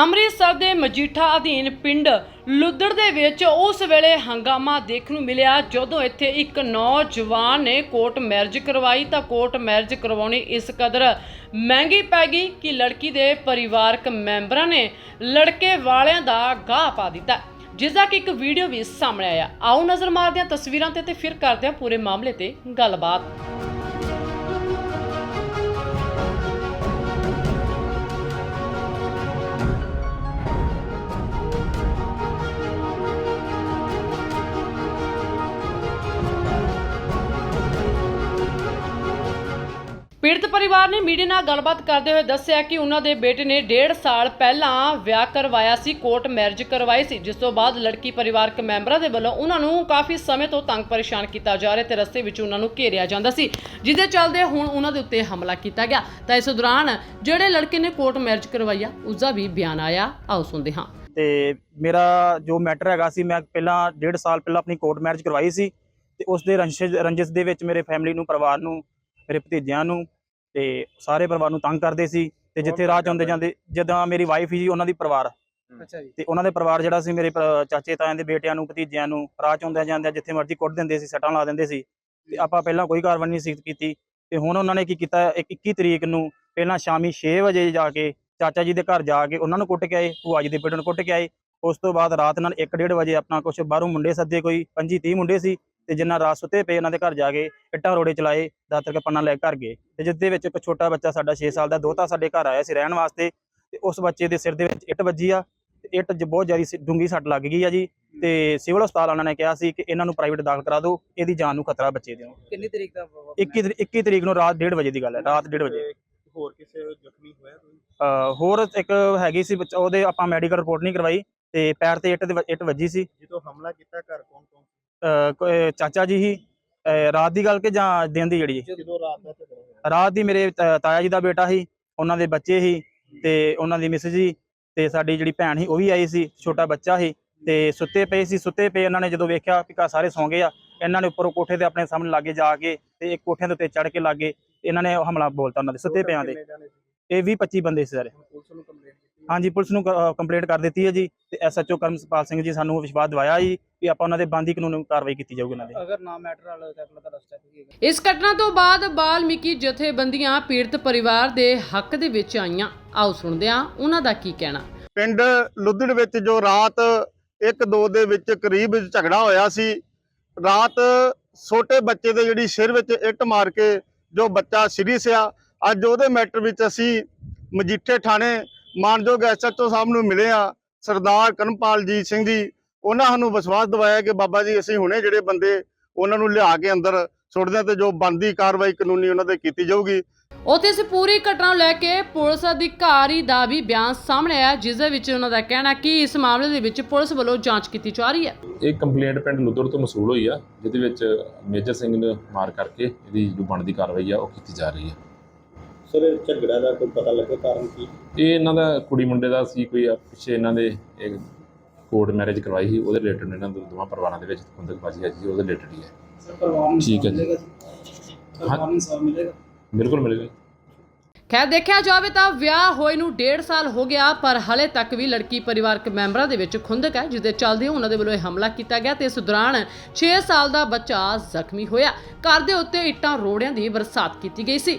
ਅੰਮ੍ਰਿਤਸਰ ਦੇ ਮਜੀਠਾ ਅਧੀਨ ਪਿੰਡ ਲੁੱਦੜ ਦੇ ਵਿੱਚ ਉਸ ਵੇਲੇ ਹੰਗਾਮਾ ਦੇਖਣ ਨੂੰ ਮਿਲਿਆ। ਜਦੋਂ ਇੱਥੇ ਇੱਕ ਨੌਜਵਾਨ ਨੇ ਕੋਰਟ ਮੈਰਿਜ ਕਰਵਾਈ ਤਾਂ ਕੋਰਟ ਮੈਰਿਜ ਕਰਵਾਉਣੀ ਇਸ ਕਦਰ ਮਹਿੰਗੀ ਪੈ ਗਈ ਕਿ ਲੜਕੀ ਦੇ ਪਰਿਵਾਰਕ ਮੈਂਬਰਾਂ ਨੇ ਲੜਕੇ ਵਾਲਿਆਂ ਦਾ ਗਾਹ ਪਾ ਦਿੱਤਾ। ਜਿਸ ਦਾ ਕਿ ਇੱਕ ਵੀਡੀਓ ਵੀ ਸਾਹਮਣੇ ਆਇਆ। ਆਓ ਨਜ਼ਰ ਮਾਰਦੇ ਹਾਂ ਤਸਵੀਰਾਂ ਤੇ ਤੇ ਫਿਰ ਕਰਦੇ ਹਾਂ ਪੂਰੇ ਮਾਮਲੇ ਤੇ ਗੱਲਬਾਤ। ਪੀੜਤ ਪਰਿਵਾਰ ਨੇ ਮੀਡੀਆ ਨਾਲ ਗੱਲਬਾਤ ਕਰਦੇ ਹੋਏ ਦੱਸਿਆ ਕਿ ਉਹਨਾਂ ਦੇ ਬੇਟੇ ਨੇ 1.5 ਸਾਲ ਪਹਿਲਾਂ ਵਿਆਹ ਕਰਵਾਇਆ ਸੀ, ਕੋਰਟ ਮੈਰਿਜ ਕਰਵਾਈ ਸੀ, ਜਿਸ ਤੋਂ ਬਾਅਦ ਲੜਕੀ ਪਰਿਵਾਰਕ ਮੈਂਬਰਾਂ ਦੇ ਵੱਲੋਂ ਉਹਨਾਂ ਨੂੰ ਕਾਫੀ ਸਮੇਂ ਤੋਂ ਤੰਗ ਪਰੇਸ਼ਾਨ ਕੀਤਾ ਜਾ ਰਿਹਾ ਤੇ ਰਸਤੇ ਵਿੱਚ ਉਹਨਾਂ ਨੂੰ ਘੇਰਿਆ ਜਾਂਦਾ ਸੀ ਜਿਹਦੇ ਚੱਲਦੇ ਹੁਣ ਉਹਨਾਂ ਦੇ ਉੱਤੇ ਹਮਲਾ ਕੀਤਾ ਗਿਆ। ਤਾਂ ਇਸ ਦੌਰਾਨ ਜਿਹੜੇ ਲੜਕੇ ਨੇ ਕੋਰਟ ਮੈਰਿਜ ਕਰਵਾਇਆ ਉਸ ਦਾ ਵੀ ਬਿਆਨ ਆਇਆ। ਆਓ ਸੁਣਦੇ ਹਾਂ। ਤੇ ਮੇਰਾ ਜੋ ਮੈਟਰ ਹੈਗਾ ਸੀ, ਮੈਂ ਪਹਿਲਾਂ ਡੇਢ ਸਾਲ ਪਹਿਲਾਂ ਆਪਣੀ ਕੋਰਟ ਮੈਰਿਜ ਕਰਵਾਈ ਸੀ ਤੇ ਉਸ ਦੇ ਰੰਜਿਸ਼ ਰੰਜਿਸ਼ ਦੇ ਵਿੱਚ ਮੇਰੇ ਫੈਮਿਲੀ ਨੂੰ, ਪਰਿਵਾਰ ਨੂੰ, ਮੇਰੇ ਭਤੀਜਿਆਂ ਨੂੰ ਤੇ ਸਾਰੇ ਪਰਿਵਾਰ ਨੂੰ ਤੰਗ ਕਰਦੇ ਸੀ ਤੇ ਜਿੱਥੇ ਰਾਹ ਚ ਆਉਂਦੇ ਜਾਂਦੇ ਜਦੋਂ ਮੇਰੀ ਵਾਈਫ ਸੀ ਉਹਨਾਂ ਦੀ ਪਰਿਵਾਰ। ਅੱਛਾ ਜੀ। ਤੇ ਉਹਨਾਂ ਦੇ ਪਰਿਵਾਰ ਜਿਹੜਾ ਸੀ ਮੇਰੇ ਚਾਚੇ ਤਾਇਆਂ ਦੇ ਬੇਟਿਆਂ ਨੂੰ ਭਤੀਜਿਆਂ ਨੂੰ ਰਾਹ ਚ ਆਉਂਦਿਆਂ ਜਾਂਦਿਆਂ ਜਿੱਥੇ ਮਰਜ਼ੀ ਕੁੱਟ ਦਿੰਦੇ ਸੀ ਸੱਟਾਂ ਲਾ ਦਿੰਦੇ ਸੀ। ਤੇ ਆਪਾਂ ਪਹਿਲਾਂ ਕੋਈ ਕਾਰਵਾਈ ਨਹੀਂ ਸੀ ਕੀਤੀ। ਤੇ ਹੁਣ ਉਹਨਾਂ ਨੇ ਕੀ ਕੀਤਾ ਇੱਕ 21 ਤਰੀਕ ਨੂੰ ਪਹਿਲਾਂ ਸ਼ਾਮੀ 6 ਵਜੇ ਜਾ ਕੇ ਚਾਚਾ ਜੀ ਦੇ ਘਰ ਜਾ ਕੇ ਉਹਨਾਂ ਨੂੰ ਕੁੱਟ ਕੇ ਆਏ ਭੂਆ ਜੀ ਦੇ ਬੇਟੇ ਨੂੰ ਕੁੱਟ ਕੇ ਆਏ। ਉਸ ਤੋਂ ਬਾਅਦ ਰਾਤ ਨਾਲ 1:30 ਵਜੇ ਆਪਣਾ ਕੁਝ ਬਾਹਰੋਂ ਮੁੰਡੇ ਸੱਦੇ ਕੋਈ 25 30 ਮੁੰਡੇ ਸੀ। ਤੇ ਜਿੰਨਾ ਰਾਤ ਸੁੱਤੇ ਪਏ ਉਹਨਾਂ ਦੇ ਘਰ ਜਾ ਕੇ ਇੱਟਾਂ ਰੋੜੇ ਚਲਾਏ ਦਾਤਰ ਕੇ ਪੰਨਾ ਲੈ ਕੇ ਘਰ ਗਏ। ਤੇ ਜਿਸ ਦੇ ਵਿੱਚ ਇੱਕ ਛੋਟਾ ਬੱਚਾ ਸਾਡਾ 6 ਸਾਲ ਦਾ ਦੋਤਾ ਸਾਡੇ ਘਰ ਆਇਆ ਸੀ ਰਹਿਣ ਵਾਸਤੇ। ਤੇ ਉਸ ਬੱਚੇ ਦੇ ਸਿਰ ਦੇ ਵਿੱਚ ਇੱਟ ਵੱਜੀ ਆ ਤੇ ਇੱਟ ਜ ਬਹੁਤ ਜ਼ਿਆਦਾ ਡੂੰਗੀ ਸੱਟ ਲੱਗ ਗਈ ਆ ਜੀ। ਤੇ ਸਿਵਲ ਹਸਪਤਾਲ ਉਹਨਾਂ ਨੇ ਕਿਹਾ ਸੀ ਕਿ ਇਹਨਾਂ ਨੂੰ ਪ੍ਰਾਈਵੇਟ ਦਾਖਲ ਕਰਾ ਦਿਓ ਇਹਦੀ ਜਾਨ ਨੂੰ ਖਤਰਾ ਬੱਚੇ ਦੇ ਨੂੰ ਕਿੰਨੀ ਤਰੀਕ ਦਾ ਵਾ- 21 ਤਰੀ- 21 ਤਰੀਕ ਨੂੰ ਰਾਤ 1:30 ਵਜੇ ਦੀ ਗੱਲ ਹੈ ਰਾਤ 1:30 ਵਜੇ। ਹੋਰ ਕਿਸੇ ਜ਼ਖਮੀ ਹੋਇਆ ਹੋਰ ਇੱਕ ਹੈਗੀ ਸੀ ਬੱਚਾ ਉਹਦੇ ਆਪਾਂ ਮੈਡੀਕਲ ਰਿਪੋਰਟ ਨਹੀਂ ਕਰਵਾਈ ਤੇ ਪੈਰ ਤੇ ਇੱਟ ਦੇ ਇੱਟ ਵੱਜੀ ਸੀ। ਜਦੋਂ ਹਮਲਾ ਕੀਤਾ ਘਰ ਕੌਣ ਕੌਣ ਅਹ ਚਾਚਾ ਜੀ ਹੀ ਅਹ ਰਾਤ ਦੀ ਗੱਲ ਕਿ ਜਾਂ ਦਿਨ ਦੀ ਜਿਹੜੀ? ਜਦੋਂ ਰਾਤ ਦਾ ਝਗੜਾ ਹੋਇਆ। ਰਾਤ ਦੀ ਮੇਰੇ ਤਾ- ਤਾਇਆ ਜੀ ਦਾ ਬੇਟਾ ਸੀ ਉਹਨਾਂ ਦੇ ਬੱਚੇ ਸੀ ਤੇ ਉਹਨਾਂ ਦੀ ਮਿਸਿਸ ਜੀ ਤੇ ਸਾਡੀ ਜਿਹੜੀ ਭੈਣ ਸੀ ਉਹ ਵੀ ਆਈ ਸੀ ਛੋਟਾ ਬੱਚਾ ਸੀ ਤੇ ਸੁੱਤੇ ਪਏ ਸੀ ਸੁੱਤੇ ਪਏ ਇਹਨਾਂ ਨੇ ਜਦੋਂ ਵੇਖਿਆ ਕਿ ਘਰ ਸਾਰੇ ਸੌਂ ਗਏ ਆ ਇਹਨਾਂ ਨੇ ਉੱਪਰੋਂ ਕੋਠੇ ਤੇ ਆਪਣੇ ਸਾਹਮਣੇ ਲਾਗੇ ਜਾ ਕੇ ਤੇ ਇੱਕ ਕੋਠਿਆਂ ਦੇ ਉੱਤੇ ਚੜ ਕੇ ਲਾਗੇ ਇਹਨਾਂ ਨੇ ਹਮਲਾ ਬੋਲਤਾ ਉਹਨਾਂ ਦੇ ਸੁੱਤੇ ਪਿਆਂ ਦੇ। ਕਿੰਨੇ ਜਾਣੇ ਸੀ? ਇਹ 20 25 ਬੰਦੇ ਸੀ ਸਾਰੇ। ਹੁਣ ਪੁਲਿਸ ਨੂੰ ਕੰਪਲੇਂਟ ਕੀਤੀ ਹਾਂਜੀ ਪੁਲਿਸ ਨੂੰ ਕੰਪਲੇਂਟ ਕਰ ਦਿੱਤੀ ਹੈ ਜੀ ਤੇ ਐਸਐਚਓ ਕਰਮਸਪਾਲ ਸਿੰਘ ਜੀ ਸਾਨੂੰ ਵਿਸ਼ਵਾਸ ਦਿਵਾਇਆ ਜੀ ਕਿ ਆਪਾਂ ਉਹਨਾਂ ਦੇ ਬੰਦੀ ਕਾਨੂੰਨ ਕਾਰਵਾਈ ਕੀਤੀ ਜਾਊਗੀ ਉਹਨਾਂ ਦੇ। ਅਗਰ ਨਾ ਮੈਟਰ ਵਾਲਾ ਤਾਂ ਸਟੈਪ ਕੀ ਇਸ ਘਟਨਾ ਤੋਂ ਬਾਅਦ ਬਾਲਮੀਕੀ ਜਥੇਬੰਦੀਆਂ ਪੀੜਤ ਪਰਿਵਾਰ ਦੇ ਹੱਕ ਦੇ ਵਿੱਚ ਆਈਆਂ। ਆਓ ਸੁਣਦੇ ਹਾਂ ਉਹਨਾਂ ਦਾ ਕੀ ਕਹਿਣਾ। ਪਿੰਡ ਲੁੱਦੜ ਵਿੱਚ ਜੋ ਰਾਤ 1-2 ਦੇ ਵਿੱਚ ਕਰੀਬ ਝਗੜਾ ਹੋਇਆ ਸੀ ਰਾਤ ਛੋਟੇ ਬੱਚੇ ਦੇ ਜਿਹੜੀ ਸਿਰ ਵਿੱਚ ਇੱਟ ਮਾਰ ਕੇ ਜੋ ਬੱਚਾ ਸੀਰੀਅਸ ਆ ਅੱਜ ਉਹਦੇ ਮੈਟਰ ਵਿੱਚ ਅਸੀਂ ਮਜੀਠੇ ਥਾਣੇ ਮਾਨਯੋਗ ਐਸਐਚਓ ਸਾਹਿਬ ਨੂੰ ਮਿਲੇ ਆ ਸਰਦਾਰ ਕਰਮਪਾਲ ਜੀ ਸਿੰਘ ਜੀ ਉਹਨਾਂ ਸਾਨੂੰ ਵਿਸ਼ਵਾਸ ਦਿਵਾਇਆ ਕਿ ਬਾਬਾ ਜੀ ਅਸੀਂ ਹੁਣੇ ਜਿਹੜੇ ਬੰਦੇ ਉਹਨਾਂ ਨੂੰ ਲਿਆ ਕੇ ਅੰਦਰ ਸੁੱਟਦੇ ਤੇ ਜੋ ਬੰਦੀ ਕਾਰਵਾਈ ਕਾਨੂੰਨੀ ਉਹਨਾਂ ਤੇ ਕੀਤੀ ਜਾਊਗੀ। ਉੱਥੇ ਇਸ ਪੂਰੀ ਘਟਨਾ ਨੂੰ ਲੈ ਕੇ ਪੁਲਿਸ ਅਧਿਕਾਰੀ ਦਾ ਵੀ ਬਿਆਨ ਸਾਹਮਣੇ ਆਇਆ ਜਿਸ ਦੇ ਵਿੱਚ ਉਹਨਾਂ ਦਾ ਕਹਿਣਾ ਕਿ ਇਸ ਮਾਮਲੇ ਦੇ ਵਿੱਚ ਪੁਲਿਸ ਵੱਲੋਂ ਜਾਂਚ ਕੀਤੀ ਜਾ ਰਹੀ ਹੈ। ਇਹ ਕੰਪਲੇਂਟ ਪਿੰਡ ਲੁੱਦਰ ਤੋਂ ਮਸੂਲ ਹੋਈ ਆ ਜਿਹਦੇ ਵਿੱਚ ਮੇਜਰ ਸਿੰਘ ਨੇ ਮਾਰ ਕਰਕੇ ਇਹਦੀ ਜੋ ਬਣਦੀ ਕਾਰਵਾਈ ਆ ਉਹ ਕੀਤੀ ਜਾ ਰਹੀ ਹੈ। ਸਰ ਝਗੜਾ ਦਾ ਕੋਈ ਪਤਾ ਲੱਗਾ ਕਾਰਨ ਕੀ? ਇਹ ਇਹਨਾਂ ਦਾ ਕੁੜੀ ਮੁੰਡੇ ਦਾ ਸੀ ਕੋਈ ਪਿੱਛੇ ਇਹਨਾਂ ਦੇ ਇੱਕ ਕੋਰਟ ਮੈਰਿਜ ਕਰਵਾਈ ਸੀ ਉਹਦੇ ਰਿਲੇਟਡ ਇਹਨਾਂ ਦੇ ਦੋਵਾਂ ਪਰਿਵਾਰਾਂ ਦੇ ਵਿੱਚ ਖੁੰਦਕਬਾਜ਼ੀ ਹੈ ਜੀ ਉਹਦੇ ਰਿਲੇਟਡ ਹੀ ਹੈ। ਸਰ ਪਰਿਵਾਰ ਨੂੰ ਠੀਕ ਹੈ ਜੀ। ਪਰਿਵਾਰ ਨੂੰ ਇਨਸਾਫ ਮਿਲੇਗਾ? ਬਿਲਕੁਲ ਮਿਲੇਗਾ। ਖੈਰ ਦੇਖਿਆ ਜਾਵੇ ਤਾਂ ਵਿਆਹ ਹੋਏ ਨੂੰ 1.5 ਸਾਲ ਹੋ ਗਿਆ ਪਰ ਹਲੇ ਤੱਕ ਵੀ ਲੜਕੀ ਪਰਿਵਾਰਕ ਮੈਂਬਰਾਂ ਦੇ ਵਿੱਚ ਖੁੰਦਕ ਹੈ ਜਿਸ ਦੇ ਚੱਲਦੇ ਉਹਨਾਂ ਦੇ ਵੱਲੋਂ ਇਹ ਹਮਲਾ ਕੀਤਾ ਗਿਆ ਤੇ ਇਸ ਦੌਰਾਨ 6 ਸਾਲ ਦਾ ਬੱਚਾ ਜ਼ਖਮੀ ਹੋਇਆ। ਘਰ ਦੇ ਉੱਤੇ ਇੱਟਾਂ ਰੋੜਿਆਂ ਦੀ ਬਰਸਾਤ ਕੀਤੀ ਗਈ ਸੀ।